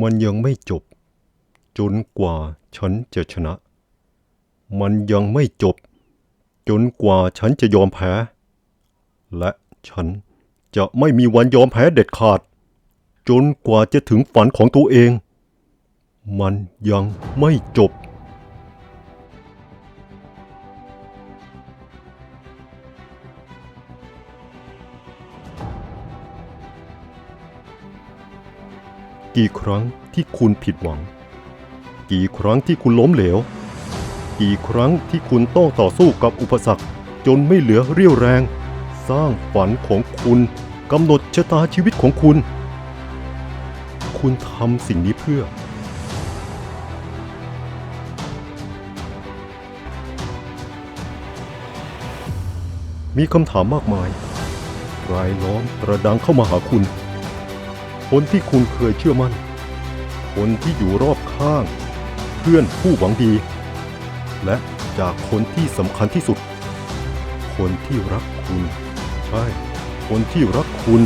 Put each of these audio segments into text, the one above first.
มันยังไม่จบ จนกว่าฉันจะชนะ มันยังไม่จบ จนกว่าฉันจะยอมแพ้ และฉันจะไม่มีวันยอมแพ้เด็ดขาด จนกว่าจะถึงฝันของตัวเอง มันยังไม่จบ กี่ครั้งที่คุณผิดหวัง กี่ครั้งที่คุณล้มเหลว กี่ครั้งที่คุณต้องต่อสู้กับอุปสรรค จนไม่เหลือเรี่ยวแรง สร้างฝันของคุณกำหนดชะตาชีวิตของคุณ คุณทำสิ่งนี้เพื่อ มีคำถามมากมายรายล้อมระดังเข้ามาหาคุณ คนที่คุณเคยเชื่อมั่น คนที่อยู่รอบข้าง เพื่อนผู้หวังดี และจากคนที่สำคัญที่สุด คนที่รักคุณ ใช่ คนที่รักคุณ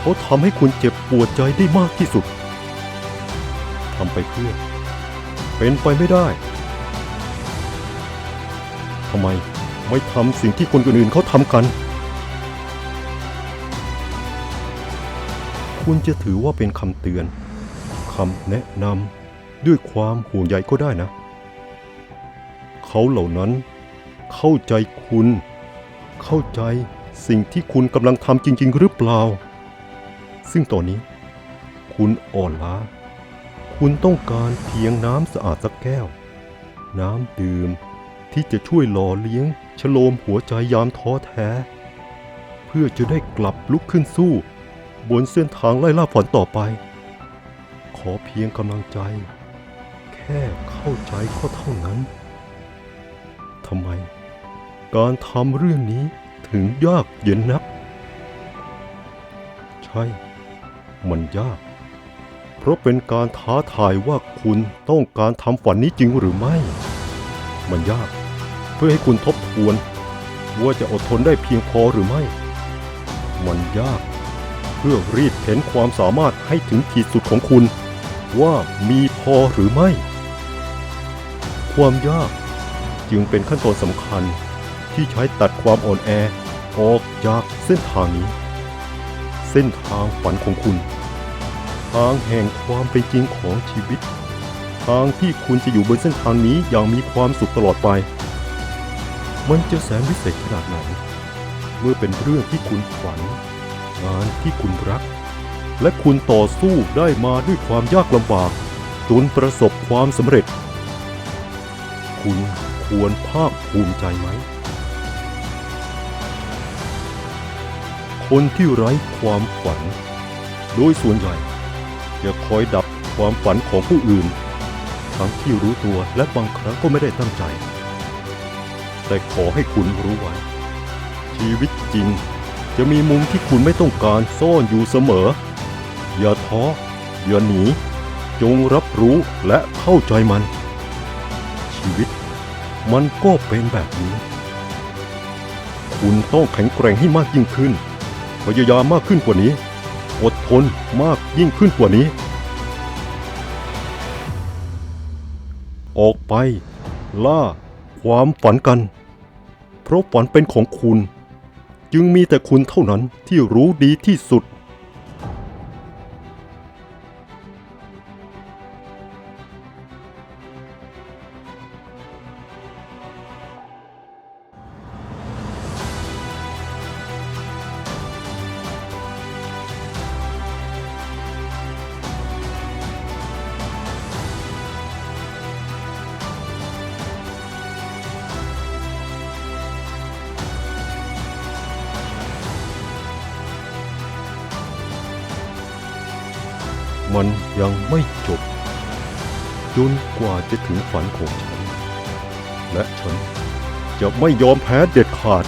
เขาทำให้คุณเจ็บปวดใจได้มากที่สุดทำไปเพื่อ เป็นไปไม่ได้ทำไมไม่ทำสิ่งที่คนอื่นๆเขาทำกัน คุณจะถือว่าเป็นคำเตือนคำแนะนำด้วยความห่วงใยก็ได้นะ เขาเหล่านั้น เข้าใจคุณ เข้าใจสิ่งที่คุณกำลังทำจริง ๆ หรือเปล่า ซึ่งตอนนี้ คุณอ่อนล้า คุณต้องการเพียงน้ำสะอาดสักแก้ว น้ำดื่มที่จะช่วยหล่อเลี้ยง ชโลมหัวใจยามท้อแท้ เพื่อจะได้กลับลุกขึ้นสู้ บนเส้นทางไล่ล่าฝันต่อไป ขอเพียงกำลังใจ แค่เข้าใจก็เท่านั้นทำไม การทำเรื่องนี้ถึงยากเย็นนัก ใช่ มันยาก เพราะเป็นการท้าทายว่าคุณต้องการทำฝันนี้จริงหรือไม่ มันยาก เพื่อให้คุณทบทวน ว่าจะอดทนได้เพียงพอหรือไม่ มันยาก พื่อรีดเข็นความสามารถให้ถึงขีดสุดของคุณ ว่ามีพอหรือไม่ ความยากจึงเป็นขั้นตอนสำคัญที่ใช้ตัดความอ่อนแอออกจากเส้นทางนี้ เส้นทางฝันของคุณ ทางแห่งความเป็นจริงของชีวิต ทางที่คุณจะอยู่บนเส้นทางนี้อย่างมีความสุขตลอดไป มันจะแสนวิเศษขนาดไหน เมื่อเป็นเรื่องที่คุณฝัน งานที่คุณรัก และคุณต่อสู้ได้มาด้วยความยากลำบาก จนประสบความสำเร็จ คุณควรภาคภูมิใจไหม คนที่ไร้ความฝัน โดยส่วนใหญ่จะคอยดับความฝันของผู้อื่น ทั้งที่รู้ตัวและบางครั้งก็ไม่ได้ตั้งใจ แต่ขอให้คุณรู้ไว้ชีวิตจริง จะมีมุมที่คุณไม่ต้องการซ่อนอยู่เสมอ อย่าท้อ อย่าหนี จงรับรู้และเข้าใจมัน ชีวิต มันก็เป็นแบบนี้ คุณต้องแข็งแกร่งให้มากยิ่งขึ้น พยายามมากขึ้นกว่านี้ อดทนมากยิ่งขึ้นกว่านี้ ออกไป ล่า ความฝันกัน เพราะฝันเป็นของคุณ จึงมีแต่คุณเท่านั้นที่รู้ดีที่สุด มันยังไม่จบ จนกว่าจะถึงฝันของฉัน และฉันจะไม่ยอมแพ้เด็ดขาด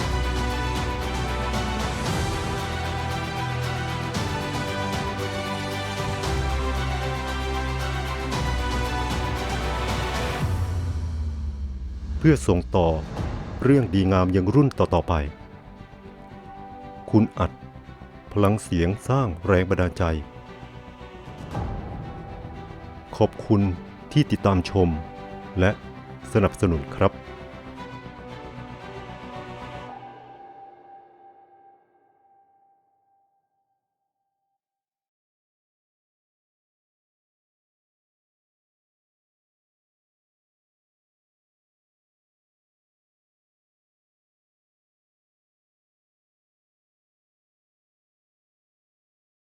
เพื่อส่งต่อเรื่องดีงามยังรุ่นต่อ ๆ ไป คุณอัด พลังเสียงสร้างแรงบันดาลใจ ขอบคุณที่ติดตามชม และสนับสนุนครับ